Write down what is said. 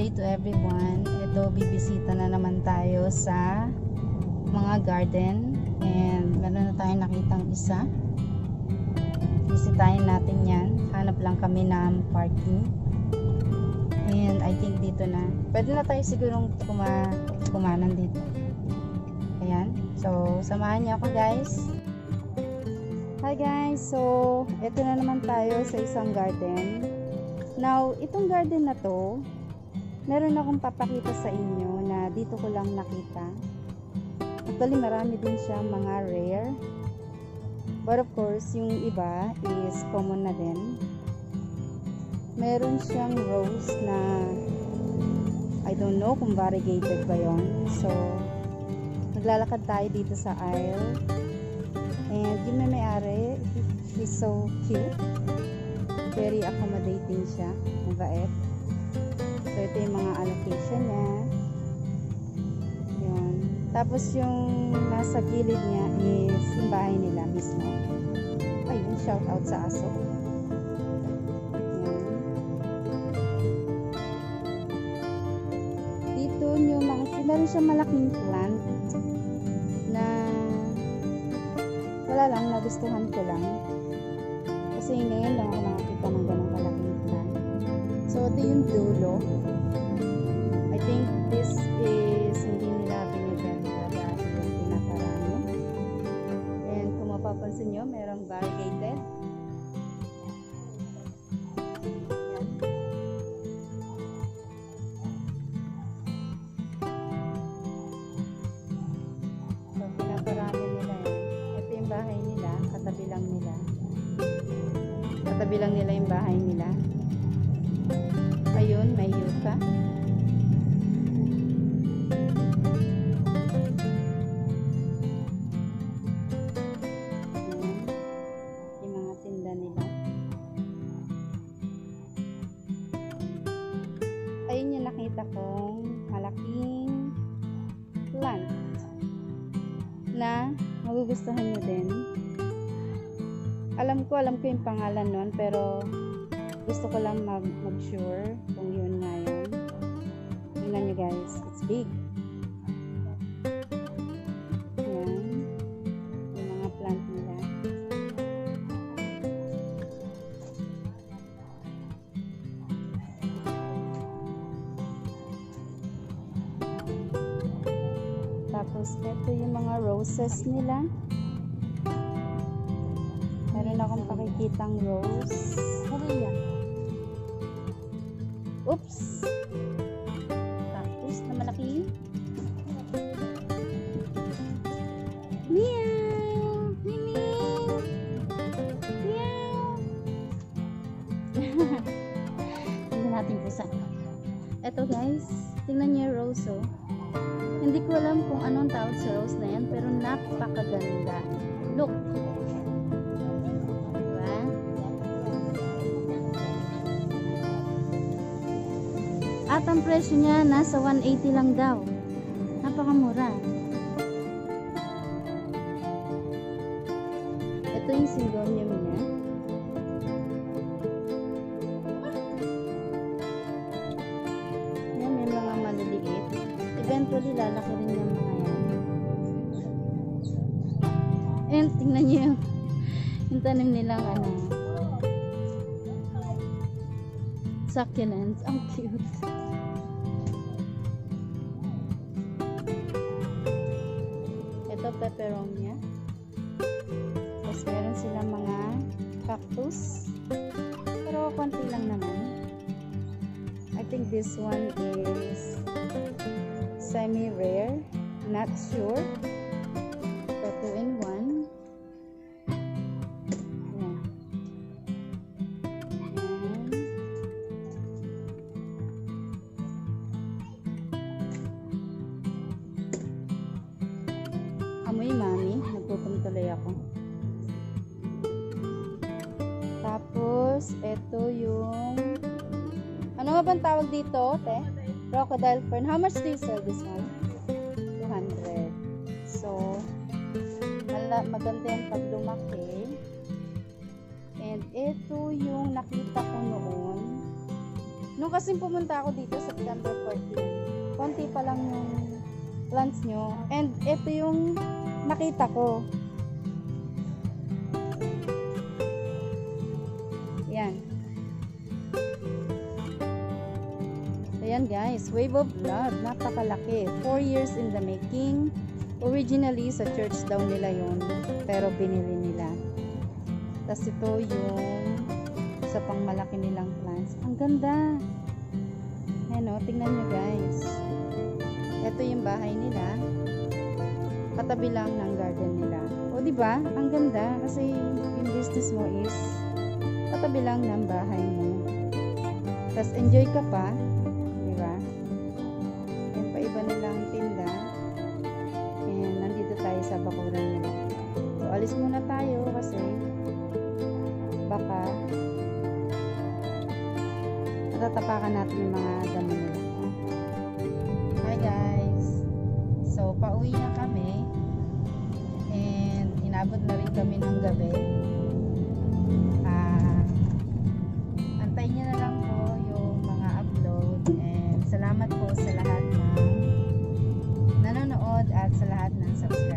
day to everyone. Ito, bibisita na naman tayo sa mga garden. And meron na tayong nakitang isa. Bisitahin natin yan. Hanap lang kami ng parking. And I think dito na. Pwede na tayo sigurong kuma kumanan dito. Ayan. So, samahan niyo ako guys. Hi guys! So, ito na naman tayo sa isang garden. Now, itong garden na to, meron akong papakita sa inyo na dito ko lang nakita. Actually, marami din siya mga rare. But of course, yung iba is common na din. Meron siyang rose na I don't know kung variegated ba yon. So, naglalakad tayo dito sa aisle. And yung may may-ari, he's so cute. Very accommodating siya. Mabait. So, ito yung mga allocation niya. Yun. Tapos yung nasa gilid niya is yung bahay nila mismo. Ayun, shout out sa aso. Yan. Dito yung mga, meron siyang malaking plant na wala lang, nagustuhan ko lang. Kasi ngayon lang ako nakakita ng ganong kalaking. So, ito yung dulo. I think this Katabi lang nila yung bahay nila. Ayun, may yuka. Ayun yung nakita kong malaking plant na magugustuhan nyo din. Alam ko, alam ko yung pangalan nun, pero gusto ko lang mag, mag-sure kung yun nga yun. Tingnan nyo guys, it's big. Yan. Yung mga plant nila. Tapos, ito yung mga roses nila. Meron akong pakikitang rose. Maria. Oops! Tapos na malaki. Meow! Meow! Meow! Tingnan natin pusa. Eto guys, tingnan niyo yung rose oh. Hindi ko alam kung anong tawag sa rose na yan, pero napakaganda. Look! At ang presyo niya, nasa 180 lang daw. Napakamura. Ito yung syngonium niya. Yan, may mga maliliit. Eventually, lalaki rin yung mga yan. And tingnan niyo yung, yung tanim nilang ano, succulents. Ang cute. Ito, peperonia. Tapos meron silang mga cactus. Pero konti lang naman. I think this one is semi-rare. Not sure. Mami. Nagutom tuloy ako. Tapos, ito yung ano nga bang tawag dito, te? Crocodile fern. How much do you sell this one? 200. So, maganda yan pag lumaki. And ito yung nakita ko noon Nung kasi pumunta ako dito September 14, konti pa lang yung plants nyo. And ito yung nakita ko. Yan. Ayan guys, Wave of Love, napakalaki. 4 years in the making. Originally, sa church daw nila yon pero binili nila. Tapos ito yung sa pangmalaki nilang plants. Ang ganda! Ayan o, tingnan nyo guys. Ito yung bahay nila. Katabi lang ng garden nila. O di ba? Ang ganda kasi yung business mo is katabi lang ng bahay mo. Tapos enjoy ka pa, di ba? Yan pa iba nilang tinda. And nandito tayo sa bakuran nila. So alis muna tayo kasi baka natatapakan natin yung mga damo nila. Hi guys! So pauwi na kami abot na rin kami ng gabi. Uh, antay nyo na lang po yung mga upload and salamat po sa lahat ng nanonood at sa lahat ng subscribe.